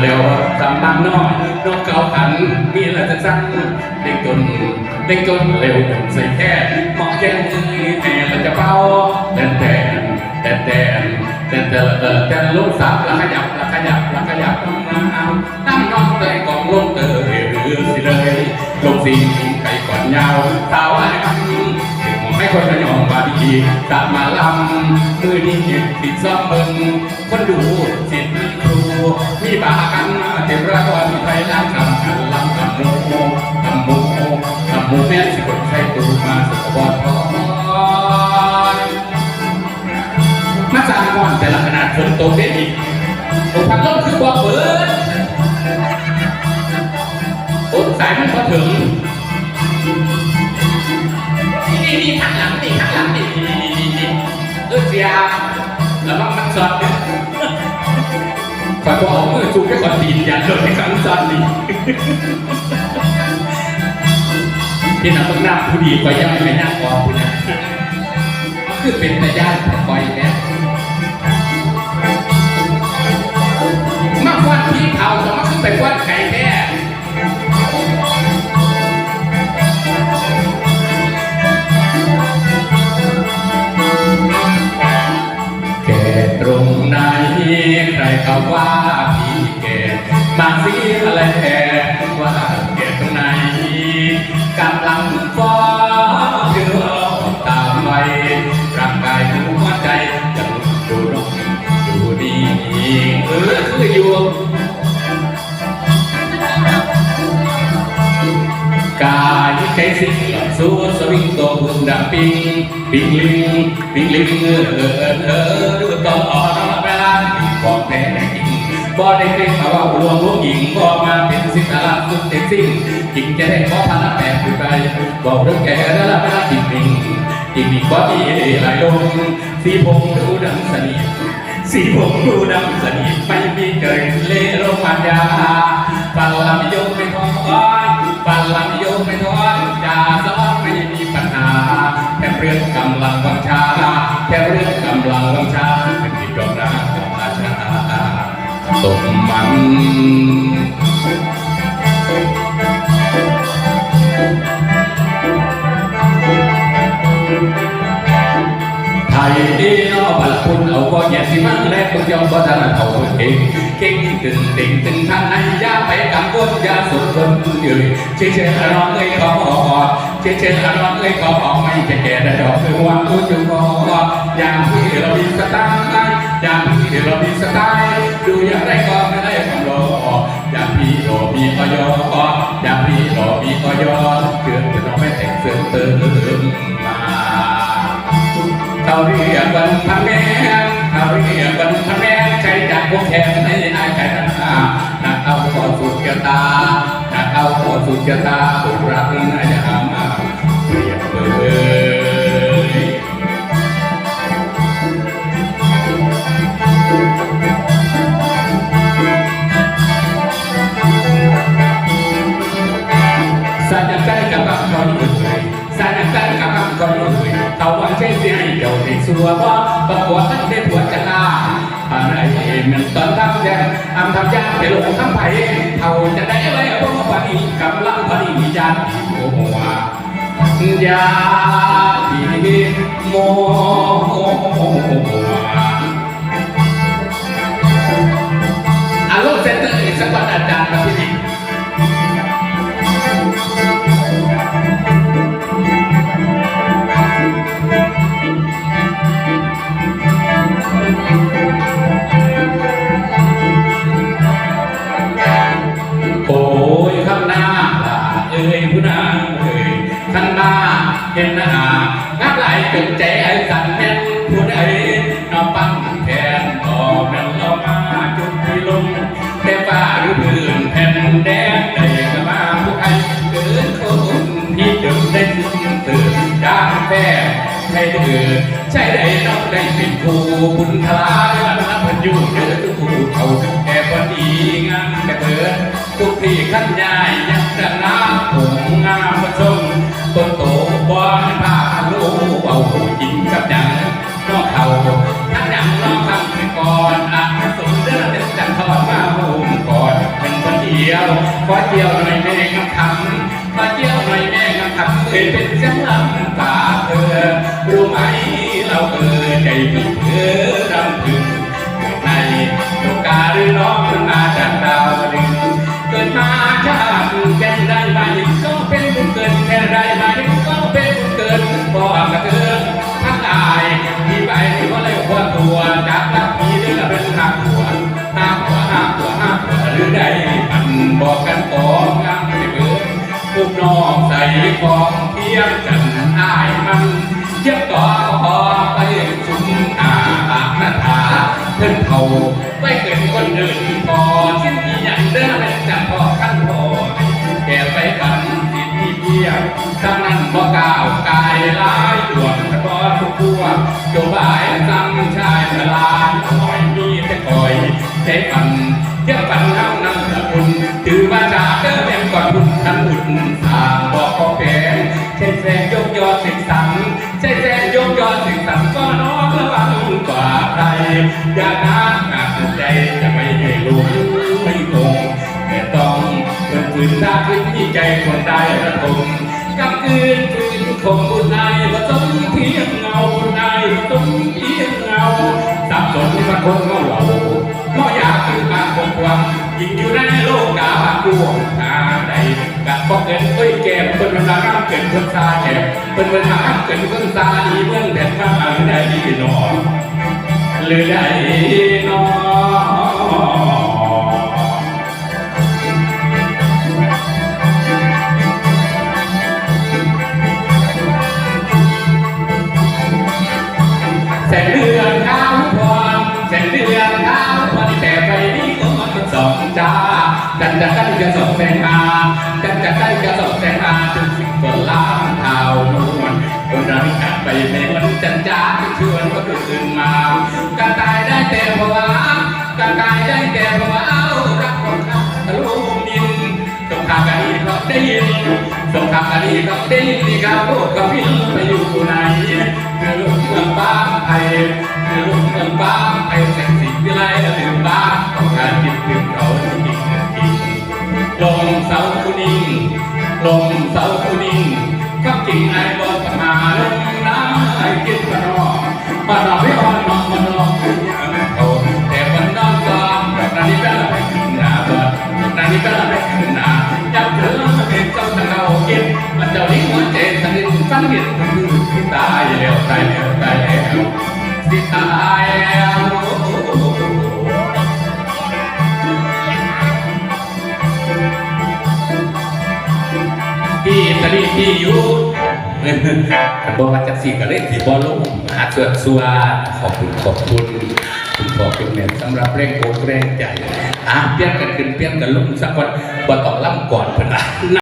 เร็วสามบางนอกนอกเก่าขันมีอะไรจะสั่งเด็กจนเด็กจนเร็วใส่แค่หมอแก้มแม่เราจะเป้าแต่แต่แต่แต่แต่แต่แต่ลูกสาวละขยับละขยับละขยับต้องมาเอาตั้งน้องใส่กองลงเตอเรือสิเลยลงสิไก่ก่อนยาวสาวอะไรกันไม่คนระยองมาดีตามมาลำมือนี้ติดซ้อมเบิ่งคนดูเสร็จครู มีบากันเต็มระกอนไทยล้างคำกันลำกับโมกับโมกับโมแม่สิคนใช้ตูมาสกบอดพอนมาสางก่อนแต่ละขนาดฝนตกได้อีกโอ้พัดลมคือบ่เปิดโอ้สายมันพอถึงนี่นี่ข้างหลังนี่ข้างหลังนี่นี่นี่นี่นี่เออเสียแล้วมันมันสอดเนี่ย ก็เอาเมื่อจูแค่ก่อนดีอย่าเดินครั้งสั้นนี่ที่นับต้องหน้าผู้ดีไปย่างไปหน้าคอคุณนะคือเป็นแต่ย่าติคอยแล้วมากวันที่เขาจะมาขึ้นไปวัาไก่ กำลังฟ้าเดือตามไว้ร่างกายหัวใจยังดูรกดูดีเออคืออยู่กายใจสิ่งสู้สวิงตัวหุ่นดังปิงปิงลิงปิงลิงเออเออเออเออดูต่ออ่อนเวลาบอกแน่จริงบ่ได้เกรงว่าหลวงลูกหญิงบ่มาเป็นสิทธิ์ละสุดเต็มสิ้นจริงจะได้ขอพันละ ไปบอกเรื่องแก่แล้วละเวลาจริงจริงจริงมีกว่ามีหลายลงสีผมดูดังสนิทสีผมดูดำสนิทไม่มีเกิดเล่โรมันยาปัลลำโยมไม่ท้อนปัลลำโยมไม่ท้อนยาสอนไม่มีปัญหาแค่เรื่องกำลังวังชาแค่เรื่องกำลังวังชาเป็นที่ยอมรับของราชาตกมัน เดียวบัลคุณเอาก็แย่สิมันแรกคุณยอมบ่ทันเอาคนเองเก่งตึงติงตึงทางไหนยาไปกังวลยาสุดคนยืนเชื่อเชื่อน้องเอ้ยขอบอกเชื่อเชื่อน้องเอ้ยขอบอไม่แก่ได้ดอกคือว่าคุณอยู่พออย่างที่เรามีสไตล์อย่างที่เรามีสไตล์ดูอย่างไรก็ไม่ได้คำรออย่างพี่โอมีออยออย่างพี่โอมีออยเกือบจะต้องไม่แต่งเสริมเติม เขาเรียกวันพันแม่เขาเรียกวันพันแม่ใครจากพวกแขกในอายใจนักนักเอาขอสุดเกตานักเอาขอสุดเกตาบุรักนายามาเรียกเบอร์ เขาว่าเช่นที่ให้เจ้าได้สัวว่าประกวดทั้งเด็กหัวจะลาอะไรมันตอนทำแย่ทำทำยากไปลงทำไปเขาจะได้อะไว้พวกปนีกำลังปนียานโอ้โหยาดีโมโห เป็นครูบุญทลายนนับพันอยู่เดือทุกผู้เขาแค่พอดีงานกระเถิดทุกที่ขั้นยายยังดังน้ำผงงามผสมต้นโตบอนผ้าลูกเบากินกับหยังนอกเขาทั้งหยังนอกคำก่อนอาสมเดินเด็ดจันทอดมาหุ่มก่อนเป็นคนเดียวขอเกี่ยวหน่อยแม่คำคำขอเกี่ยวหน่อยแม่คำคำเคยเป็นเสียงลำตาเธอรู้ไหมเราเออ ใจผิดเออรำพึงในโอกาหรือน้องมาจากดาวดึงเกิดมาชาติแก่ได้มาอีกก็เป็นบุญเกิดแค่ได้มาอีกก็เป็นบุญเกิดพ่อกระเทือทั้งอายที่ไปที่ว่าเลยว่าตัวจากทักพีเรื่องเป็นหักหัวหักหัวหักหัวหักหัวหรือใดมันบอกกันของงามไม่เบิดลูกน้องใส่ของเทียมกันอายมันเทียบต่อาเพิ่นเขาไม่เกินคนเดินพอสิ้นที่อย่างเดิมจะพอขั้นพอแก่ไปกันสิที่เพียงคำนั้นบ่ก้าวกายลายดวงตะกอนทุกพวกโยบายตั้งชายละลาดคอยมีแต่คอยใช้ปันเที่ยวปัน ให้หลงไม่คงแต่ต้องเป็นฝืนถ้าขึ้นที่ใจคนใดระทมกำคืนคืนคงบุญนายผสมเพียงเงาบุญนายผสมเพียงเงาสับสนที่มันคงเงาเหล่าเมื่อยากคือการคงความยิ่งอยู่ในโลกกาบดวงหาใดกัดพอเกิดเอ้ยแก่เป็นเวลาน้ำเกิดเพิ่งซาแก่เป็นเวลาน้ำเกิดเพิ่งซาดีเมืองแต่ข้ามาได้ดีนอนหรือได้นอน แสงเดือนขาวพรแสงเดือนขาวพรแต่ไฟนี้ก็มันส่องจ้าดันจะกันจะสองแสงอาดันจะกันจะสองแสงอาจนสิ่งก็ล้างเท้านวลคนเราจัดไปในวันจันจ้าชวนก็ตื่นมากันตายได้แต่ภา วะกันตายได้แต่ภาวเอารักคนข้าทะลุดินสงครามกันนี้เขาได้ยินสงครามกันนี้เขาได้ยินที่เขาโลกเขาพิ้ไปอยู่ไหนคือลูกเมืองบ้านไทยคือลูกเมืองบ้านไทยแสงสีวิไลแลืมบ้านต้องการคิดถึงเขาจริงจริงลงเสาคุนิ่งลงเสาคุนิ่งก็จริงไอ้บ เกตคือสิตายแล้วตายแล้วตายแล้วสิตายแล้วพี่ตะลีพี่อยู่บอกว่าจักสีกะเล่นที่บอลลูนหาเสือสัวขอบคุณขอบคุณคุณพ่อคุณแม่สำหรับแรงโอกแรงใจอะเปลี่ยนกันขึ้นเปลี่ยนกันลงสักวันบ่ต้องล่ำก่อนเพิ่นน